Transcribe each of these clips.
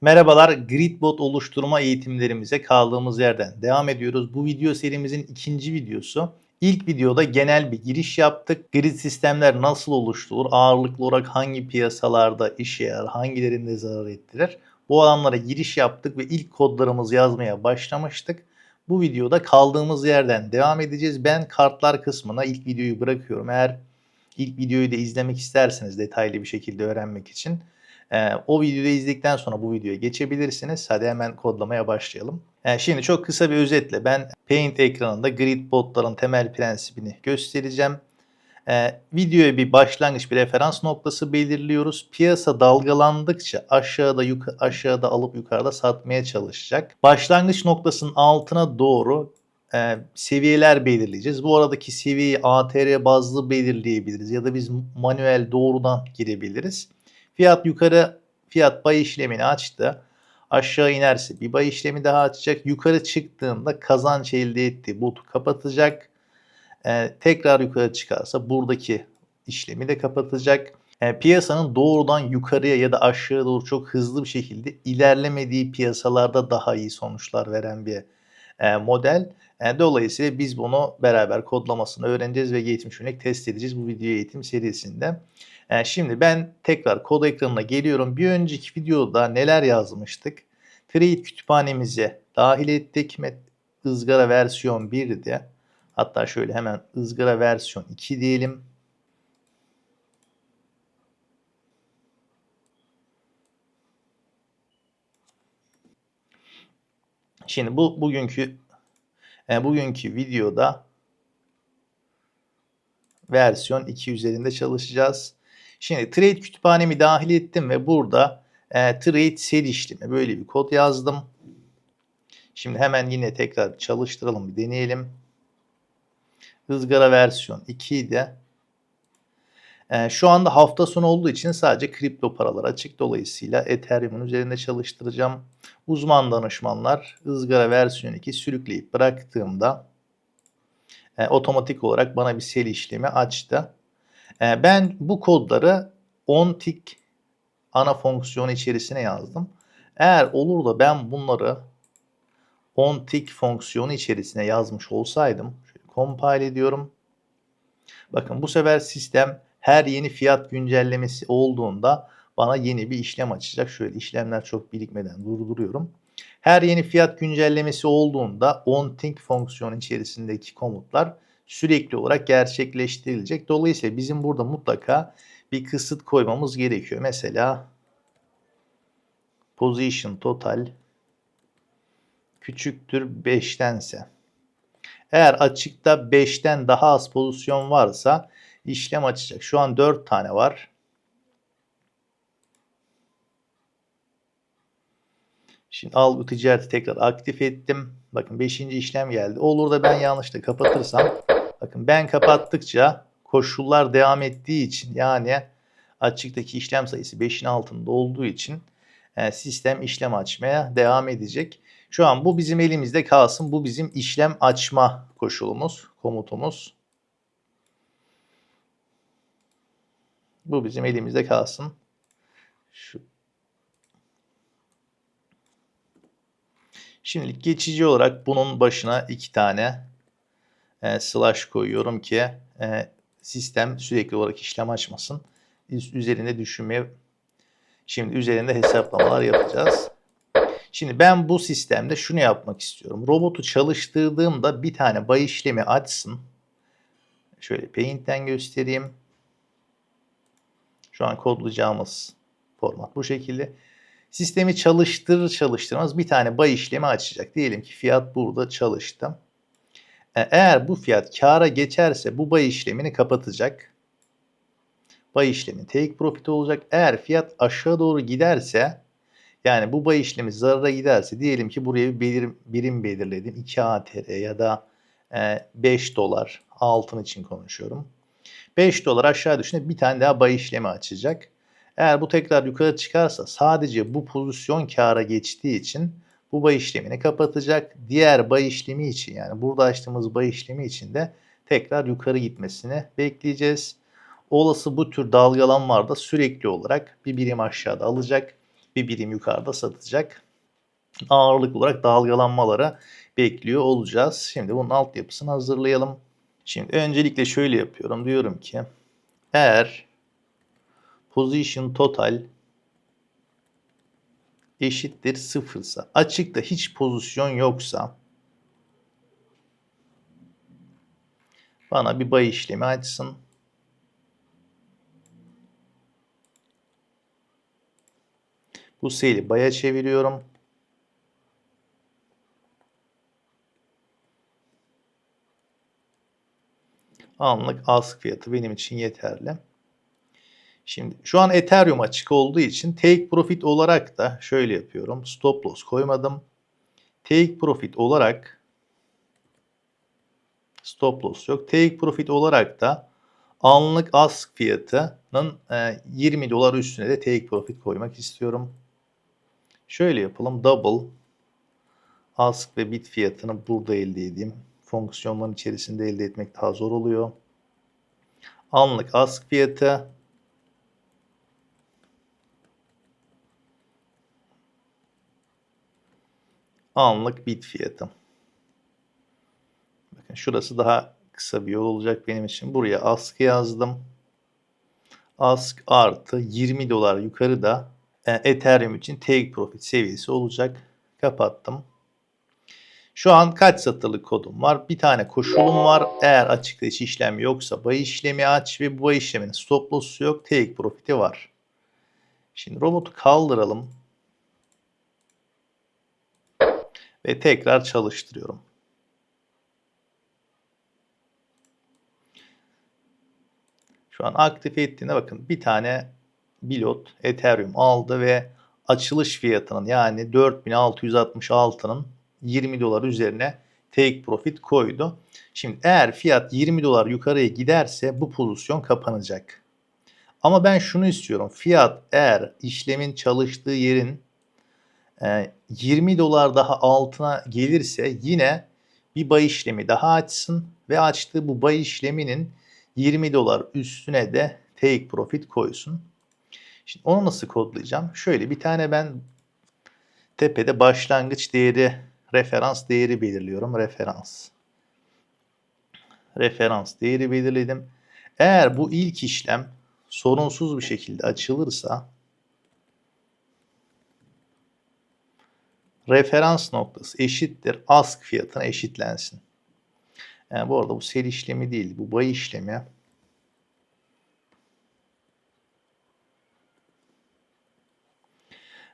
Merhabalar, Gridbot oluşturma eğitimlerimize kaldığımız yerden devam ediyoruz. Bu video serimizin ikinci videosu. İlk videoda genel bir giriş yaptık. Grid sistemler nasıl oluşturulur, ağırlıklı olarak hangi piyasalarda işe yarar, hangilerinde zarar ettirir. Bu alanlara giriş yaptık ve ilk kodlarımızı yazmaya başlamıştık. Bu videoda kaldığımız yerden devam edeceğiz. Ben kartlar kısmına ilk videoyu bırakıyorum. Eğer ilk videoyu da izlemek isterseniz detaylı bir şekilde öğrenmek için ee, o videoyu izledikten sonra bu videoya geçebilirsiniz. Hadi hemen kodlamaya başlayalım. Ee, şimdi çok kısa bir özetle ben Paint ekranında grid botların temel prensibini göstereceğim. Ee, videoya bir başlangıç bir referans noktası belirliyoruz. Piyasa dalgalandıkça aşağıda yuka, aşağıda alıp yukarıda satmaya çalışacak. Başlangıç noktasının altına doğru e, seviyeler belirleyeceğiz. Bu aradaki seviyeyi ATR bazlı belirleyebiliriz ya da biz manuel doğrudan girebiliriz. Fiyat yukarı fiyat bay işlemini açtı. Aşağı inerse bir bay işlemi daha açacak. Yukarı çıktığında kazanç elde ettiği botu kapatacak. Ee, tekrar yukarı çıkarsa buradaki işlemi de kapatacak. Ee, piyasanın doğrudan yukarıya ya da aşağıya doğru çok hızlı bir şekilde ilerlemediği piyasalarda daha iyi sonuçlar veren bir e, model. E, dolayısıyla biz bunu beraber kodlamasını öğreneceğiz ve geçmiş örnek test edeceğiz bu video eğitim serisinde. E, şimdi ben tekrar kod ekranına geliyorum. Bir önceki videoda neler yazmıştık? Trade kütüphanemize dahil ettik. ızgara versiyon 1'de. Hatta şöyle hemen ızgara versiyon 2 diyelim. Şimdi bu bugünkü e, bugünkü videoda versiyon 2 üzerinde çalışacağız. Şimdi trade kütüphanemi dahil ettim ve burada e, trade seri işlemi böyle bir kod yazdım. Şimdi hemen yine tekrar çalıştıralım bir deneyelim. Hızgara versiyon 2 idi. E, şu anda hafta sonu olduğu için sadece kripto paralar açık. Dolayısıyla Ethereum'un üzerinde çalıştıracağım. Uzman danışmanlar ızgara versiyon 2 sürükleyip bıraktığımda e, otomatik olarak bana bir sel işlemi açtı. E, ben bu kodları onTick ana fonksiyon içerisine yazdım. Eğer olur da ben bunları onTick fonksiyonu içerisine yazmış olsaydım, şöyle compile ediyorum. Bakın bu sefer sistem her yeni fiyat güncellemesi olduğunda bana yeni bir işlem açacak. Şöyle işlemler çok birikmeden durduruyorum. Her yeni fiyat güncellemesi olduğunda onThink fonksiyonu içerisindeki komutlar sürekli olarak gerçekleştirilecek. Dolayısıyla bizim burada mutlaka bir kısıt koymamız gerekiyor. Mesela position total küçüktür 5'tense. Eğer açıkta 5'ten daha az pozisyon varsa işlem açacak. Şu an 4 tane var. Şimdi algı ticareti tekrar aktif ettim. Bakın 5. işlem geldi. Olur da ben yanlışlıkla kapatırsam bakın ben kapattıkça koşullar devam ettiği için yani açıktaki işlem sayısı 5'in altında olduğu için e, sistem işlem açmaya devam edecek. Şu an bu bizim elimizde kalsın. Bu bizim işlem açma koşulumuz, komutumuz. Bu bizim elimizde kalsın. Şu Şimdilik geçici olarak bunun başına iki tane e, slash koyuyorum ki e, sistem sürekli olarak işlem açmasın. Üzerinde düşünmeye şimdi üzerinde hesaplamalar yapacağız. Şimdi ben bu sistemde şunu yapmak istiyorum. Robotu çalıştırdığımda bir tane bay işlemi açsın. Şöyle Paint'ten göstereyim. Şu an kodlayacağımız format bu şekilde. Sistemi çalıştırır çalıştırmaz bir tane bay işlemi açacak. Diyelim ki fiyat burada çalıştı. E, eğer bu fiyat kâra geçerse bu bay işlemini kapatacak. Bay işlemi take profit olacak. Eğer fiyat aşağı doğru giderse yani bu bay işlemi zarara giderse diyelim ki buraya bir belir, birim belirledim. 2 ATR ya da 5 e, dolar altın için konuşuyorum. 5 dolar aşağı düşüne bir tane daha bay işlemi açacak. Eğer bu tekrar yukarı çıkarsa sadece bu pozisyon kâra geçtiği için bu bay işlemini kapatacak. Diğer bay işlemi için yani burada açtığımız bay işlemi için de tekrar yukarı gitmesini bekleyeceğiz. Olası bu tür dalgalanmalarda sürekli olarak bir birim aşağıda alacak. bir birim yukarıda satacak. Ağırlık olarak dalgalanmalara bekliyor olacağız. Şimdi bunun altyapısını hazırlayalım. Şimdi öncelikle şöyle yapıyorum. Diyorum ki eğer position total eşittir sıfırsa açıkta hiç pozisyon yoksa bana bir bay işlemi açsın. Bu seyli baya çeviriyorum. Anlık ask fiyatı benim için yeterli. Şimdi şu an Ethereum açık olduğu için take profit olarak da şöyle yapıyorum. Stop loss koymadım. Take profit olarak stop loss yok. Take profit olarak da anlık ask fiyatının 20 e, dolar üstüne de take profit koymak istiyorum. Şöyle yapalım. Double ask ve bit fiyatını burada elde edeyim. Fonksiyonların içerisinde elde etmek daha zor oluyor. Anlık ask fiyatı anlık bit fiyatı. Bakın şurası daha kısa bir yol olacak benim için. Buraya ask yazdım. Ask artı 20 dolar yukarıda e, Ethereum için take profit seviyesi olacak. Kapattım. Şu an kaç satırlık kodum var? Bir tane koşulum var. Eğer açıkta hiç işlem yoksa bay işlemi aç ve bu bay işleminin stop loss'u yok. Take profit'i var. Şimdi robotu kaldıralım. Ve tekrar çalıştırıyorum. Şu an aktif ettiğinde bakın bir tane pilot Ethereum aldı ve açılış fiyatının yani 4666'nın 20 dolar üzerine take profit koydu. Şimdi eğer fiyat 20 dolar yukarıya giderse bu pozisyon kapanacak. Ama ben şunu istiyorum. Fiyat eğer işlemin çalıştığı yerin 20 e, dolar daha altına gelirse yine bir bay işlemi daha açsın ve açtığı bu bay işleminin 20 dolar üstüne de take profit koysun. Şimdi onu nasıl kodlayacağım? Şöyle bir tane ben tepede başlangıç değeri, referans değeri belirliyorum. Referans. Referans değeri belirledim. Eğer bu ilk işlem sorunsuz bir şekilde açılırsa referans noktası eşittir ask fiyatına eşitlensin. Yani bu arada bu sel işlemi değil, bu bay işlemi.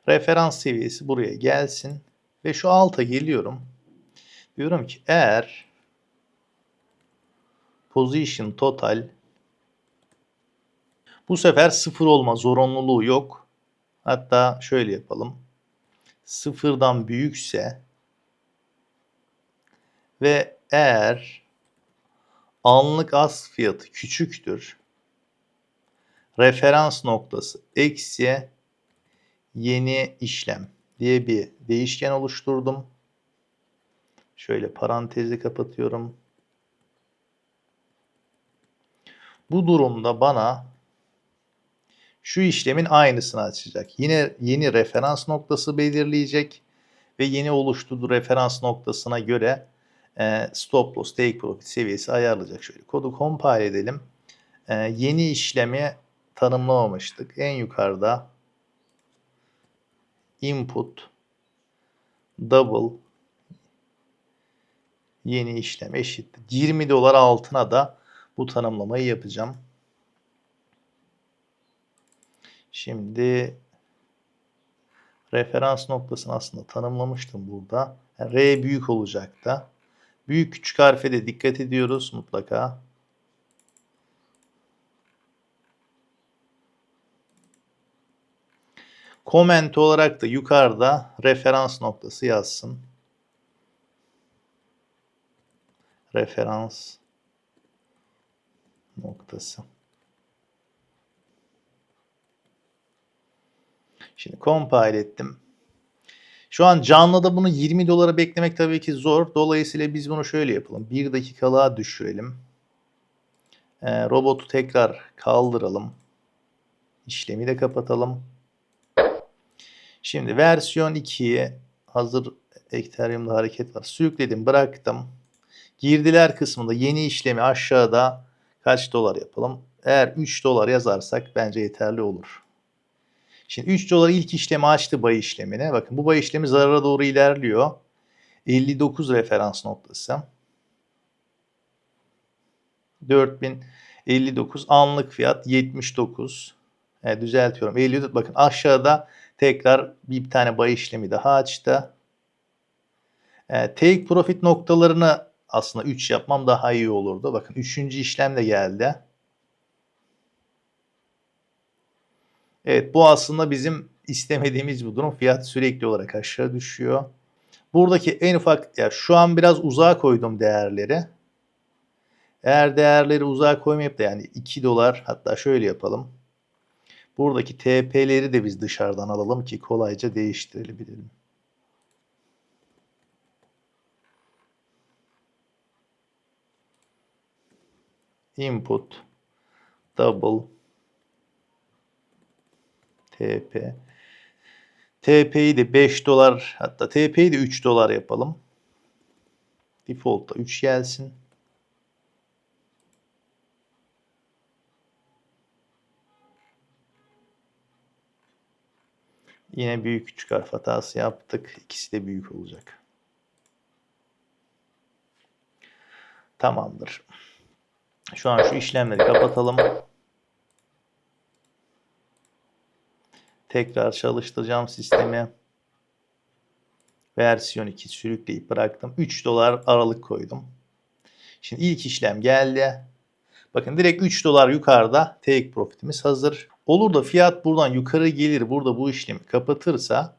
Referans seviyesi buraya gelsin ve şu alta geliyorum. Diyorum ki eğer position total bu sefer sıfır olma zorunluluğu yok. Hatta şöyle yapalım sıfırdan büyükse ve eğer anlık az fiyatı küçüktür referans noktası eksi yeni işlem diye bir değişken oluşturdum. Şöyle parantezi kapatıyorum. Bu durumda bana şu işlemin aynısını açacak. Yine yeni referans noktası belirleyecek ve yeni oluşturduğu referans noktasına göre e, stop loss take profit seviyesi ayarlayacak. Şöyle kodu compile edelim. E, yeni işlemi tanımlamamıştık. En yukarıda input double yeni işlem eşittir. 20 dolar altına da bu tanımlamayı yapacağım. Şimdi referans noktasını aslında tanımlamıştım burada. R büyük olacak da. Büyük küçük harfe de dikkat ediyoruz mutlaka. Comment olarak da yukarıda referans noktası yazsın. Referans noktası. Şimdi compile ettim. Şu an canlıda bunu 20 dolara beklemek tabii ki zor. Dolayısıyla biz bunu şöyle yapalım. 1 dakikalığa düşürelim. Ee, robotu tekrar kaldıralım. İşlemi de kapatalım. Şimdi versiyon 2'yi hazır Ethereum'da hareket var. Sürükledim, bıraktım. Girdiler kısmında yeni işlemi aşağıda kaç dolar yapalım? Eğer 3 dolar yazarsak bence yeterli olur. Şimdi 3 dolar ilk işlemi açtı bay işlemine. Bakın bu bay işlemi zarara doğru ilerliyor. 59 referans noktası. 4059 anlık fiyat 79. Evet, düzeltiyorum. 54 bakın aşağıda tekrar bir tane bay işlemi daha açtı. E, take profit noktalarını aslında 3 yapmam daha iyi olurdu. Bakın 3. işlem de geldi. Evet bu aslında bizim istemediğimiz bir durum. Fiyat sürekli olarak aşağı düşüyor. Buradaki en ufak ya şu an biraz uzağa koydum değerleri. Eğer değerleri uzağa koymayıp da yani 2 dolar hatta şöyle yapalım. Buradaki TP'leri de biz dışarıdan alalım ki kolayca değiştirebilirim. Input double TP TP'yi de 5 dolar hatta TP'yi de 3 dolar yapalım. Default'ta 3 gelsin. Yine büyük küçük harf hatası yaptık. İkisi de büyük olacak. Tamamdır. Şu an şu işlemleri kapatalım. Tekrar çalıştıracağım sistemi. Versiyon 2 sürükleyip bıraktım. 3 dolar aralık koydum. Şimdi ilk işlem geldi. Bakın direkt 3 dolar yukarıda take profitimiz hazır. Olur da fiyat buradan yukarı gelir burada bu işlemi kapatırsa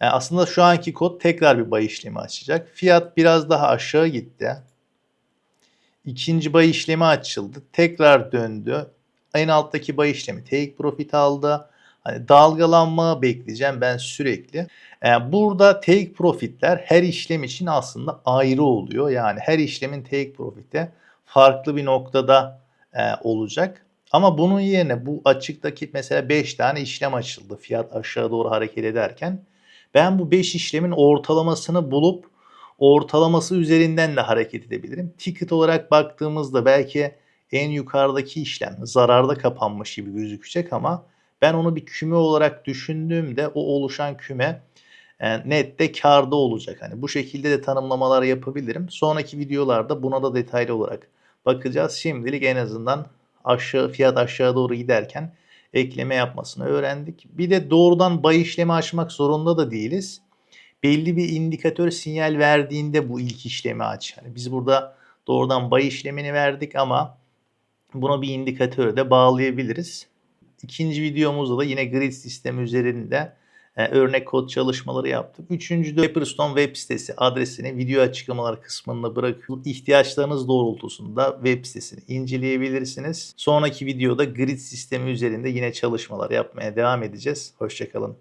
yani aslında şu anki kod tekrar bir bay işlemi açacak. Fiyat biraz daha aşağı gitti. İkinci bay işlemi açıldı. Tekrar döndü. En alttaki bay işlemi take profit aldı. Hani dalgalanma bekleyeceğim ben sürekli. Yani burada take profitler her işlem için aslında ayrı oluyor. Yani her işlemin take profit'e farklı bir noktada e, olacak. Ama bunun yerine bu açıktaki mesela 5 tane işlem açıldı fiyat aşağı doğru hareket ederken. Ben bu 5 işlemin ortalamasını bulup ortalaması üzerinden de hareket edebilirim. Ticket olarak baktığımızda belki en yukarıdaki işlem zararda kapanmış gibi gözükecek ama ben onu bir küme olarak düşündüğümde o oluşan küme e, nette karda olacak. Hani bu şekilde de tanımlamalar yapabilirim. Sonraki videolarda buna da detaylı olarak bakacağız. Şimdilik en azından aşağı fiyat aşağı doğru giderken ekleme yapmasını öğrendik. Bir de doğrudan bay işlemi açmak zorunda da değiliz. Belli bir indikatör sinyal verdiğinde bu ilk işlemi aç. Yani biz burada doğrudan bay işlemini verdik ama buna bir indikatör de bağlayabiliriz. İkinci videomuzda da yine grid sistemi üzerinde e, örnek kod çalışmaları yaptık. Üçüncü de Paperstone web sitesi adresini video açıklamalar kısmında bırakıp ihtiyaçlarınız doğrultusunda web sitesini inceleyebilirsiniz. Sonraki videoda grid sistemi üzerinde yine çalışmalar yapmaya devam edeceğiz. Hoşçakalın.